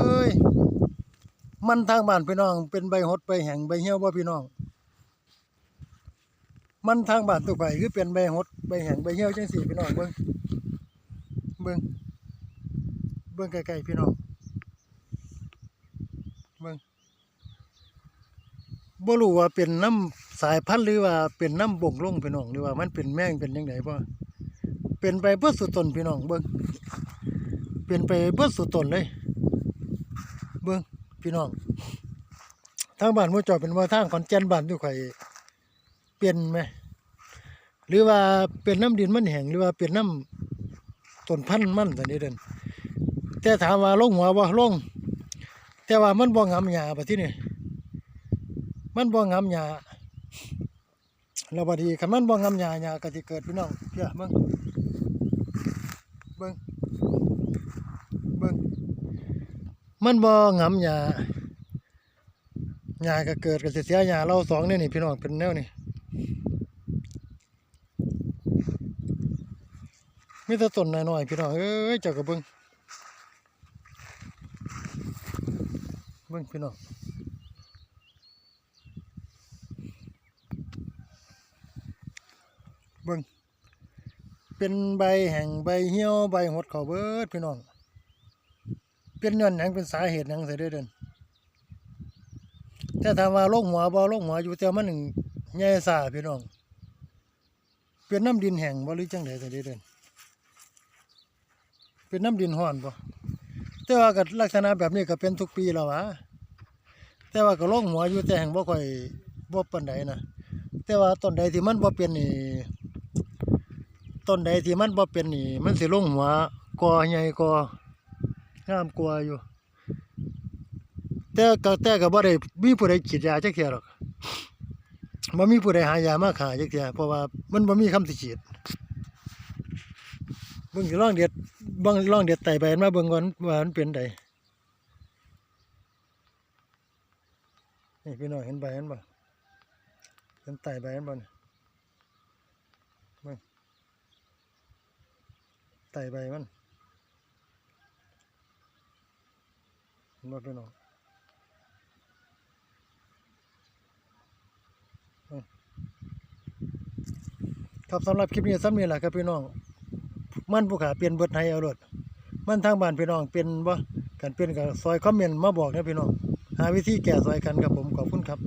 อ้ยมันทางบ้านพี่น้อง เป็นใบหดใบแห้งใบเหี่ยวบ่พี่น้อง มันทางบ้านตุกไผคือเป็นใบหดใบแห้งใบเหี่ยวจังซี่พี่น้องเบิ่งเบิ่งเบิ่งไกลๆพี่น้องเบิ่งบ่รู้ว่าเป็นน้ำสายพันธุ์หรือว่าเป็นน้ำบ่งลงพี่น้องหรือว่ามันเป็นแมงเป็นจังไดบ่เป็นไปเบิดสุดตนพี่น้องเบิ่งเป็นไปเบิดสุดตนเลย พี่น้องทางบ้านมู่จอเป็นว่าทางขอนแก่นบ้านอยู่ไข่เปลี่ยนไหมหรือว่าเป็นน้ำดินมันแห้งหรือว่าเป็นน้ำต้นพันธุ์มันแต่นี้เด่นแต่ถามว่าลงหัวบ่ลงแต่ว่ามันบ่งามหญ้าบัดที่นี่มันบ่งามหญ้าแล้วบัดีคันมันบ่งามหญ้าหญ้าก็สิเกิดพี่น้องเพียเบิ่งเบิ่งเบิ่ง มันบ่งามหญ้าหญ้าก็เกิดก็สิเสียหญ้าเราสองนี่นี่พี่น้องเป็นแนวนี่มีแต่ต้นน้อยๆพี่น้องเอ้ยเจ้าก็เบิ่งเบิ่งพี่น้องเบิ่งเป็นใบแห่งใบเหี่ยวใบหดเขาเบิดพี่น้อง เป็นย้อนหยังเป็นสาเหตุหยังใส่เด้อเดินแต่ถามว่าโรคหัวบ่โรคหัวอยู่แต่มันหนึ่งใหญ่ซาพี่น้องเป็นน้ำดินแห้งบ่หรือจังได๋ใส่เด้อเดินเป็นน้ำดินห้อนป่แต่ว่าก็ลักษณะแบบนี้ก็เป็นทุกปีแล้ววะแต่ว่าก็ลงหัวอยู่แต่แห่งบ่ค่อยบ่ปานใดนะแต่ว่าต้นใดที่มันบ่เป็นนี่ต้นใดที่มันบ่เป็นนี่ มันสิลงหัวกอใหญ่กอ งามกว่าอยู่ แต่ก็แต่ก็บ่ได้มีผู้ใดฉีดยาจักเที่ยหรอกบ่มีผู้ใดหายามาขายจักเที่ยเพราะว่ามันบ่มีคำสิฉีดเบิ่งสิลองเด็ดเบิ่งลองเด็ดไต่ใบมันมาเบิ่งก่อนว่ามันเป็นไดนี่พี่น้องเห็นใบมันบ่เห็นไต่ใบมันบ่เบิ่งไต่ใบมัน เห็นบ่พี่น้องครับสำหรับคลิปนี้ซ้ำนี่แหละครับพี่น้อง มันผู้ขาเปลี่ยนเบิดไทยเอารถมันทางบ้านพี่น้องเป็นบ่กันเป็นกับซอยคอมเมนต์มาบอกนะพี่น้อง หาวิธีแก้ซอยกันกับผมขอบคุณครับ